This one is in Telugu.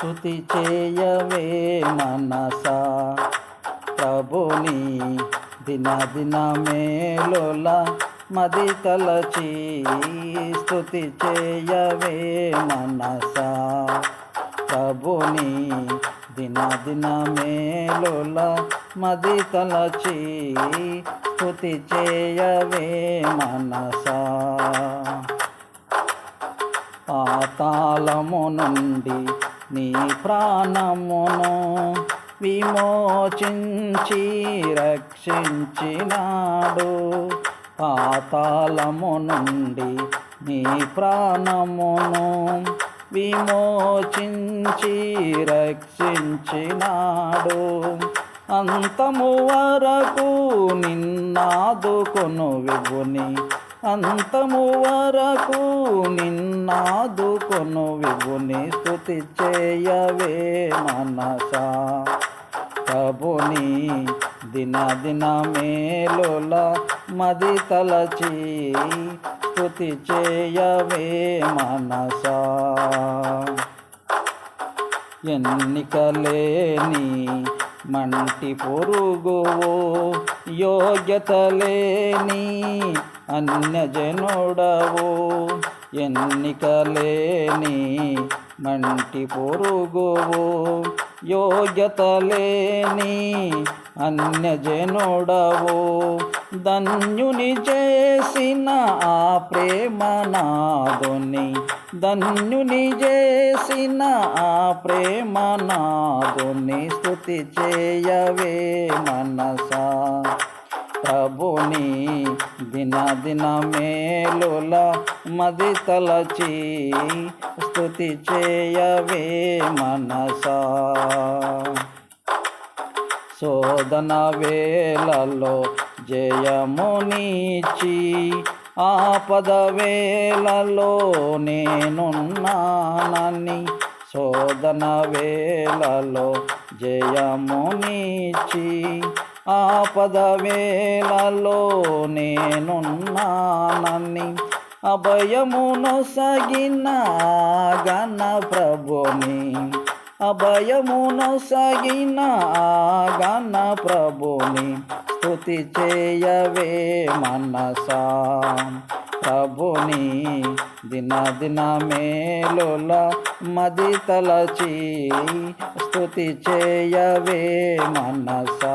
స్థుతి చేయవే మనసా. ప్రభుని దిన దిన మేలుల మది తలచి స్థుతి చేయవే మనసా. ప్రభుని దిన దిన మేలుల మది తలచి స్థుతి చేయవే మనసా. పాతాళము నుండి నీ ప్రాణమును విమోచించి రక్షించినాడు. పాతాళము నుండి నీ ప్రాణమును విమోచించి రక్షించినాడు. అంతము వరకు నిన్నాదుకును విభుని అంతము వరకు నిన్నాదుకొను విభుని స్థుతి చేయవే మనస. ప్రభుని దిన దిన మేలుల మది తలచి స్థుతి చేయవే మనస. ఎన్నికలేని మంటి పొరుగువో యోగ్యత లేని అన్యజనుడవు ఎన్నికలేని మంటి పొరుగువు. యోగ్యత లేని అన్యజనుడవు ధన్యుని చేసిన ఆ ప్రేమ నాదుని. ధన్యుని చేసిన ఆ ప్రేమ నాదుని స్థుతి చేయవే మనసా. ప్రభుని దిన దిన మేలుల మది తలచి స్థుతి చేయవే మనసా. శోధన వేలలో జయమునిచి ఆపద వేలలో నేనున్నానని శోధన వేలలో జయమునిచి ఆపద వేళలో నేనున్నానని అభయమును సగిన గణ ప్రభుని. అభయమును సగిన గణ ప్రభుని. స్థుతి చేయవే మనసా. ప్రభుని దిన దిన మేలుల మది తలచి స్థుతి చేయవే మనసా.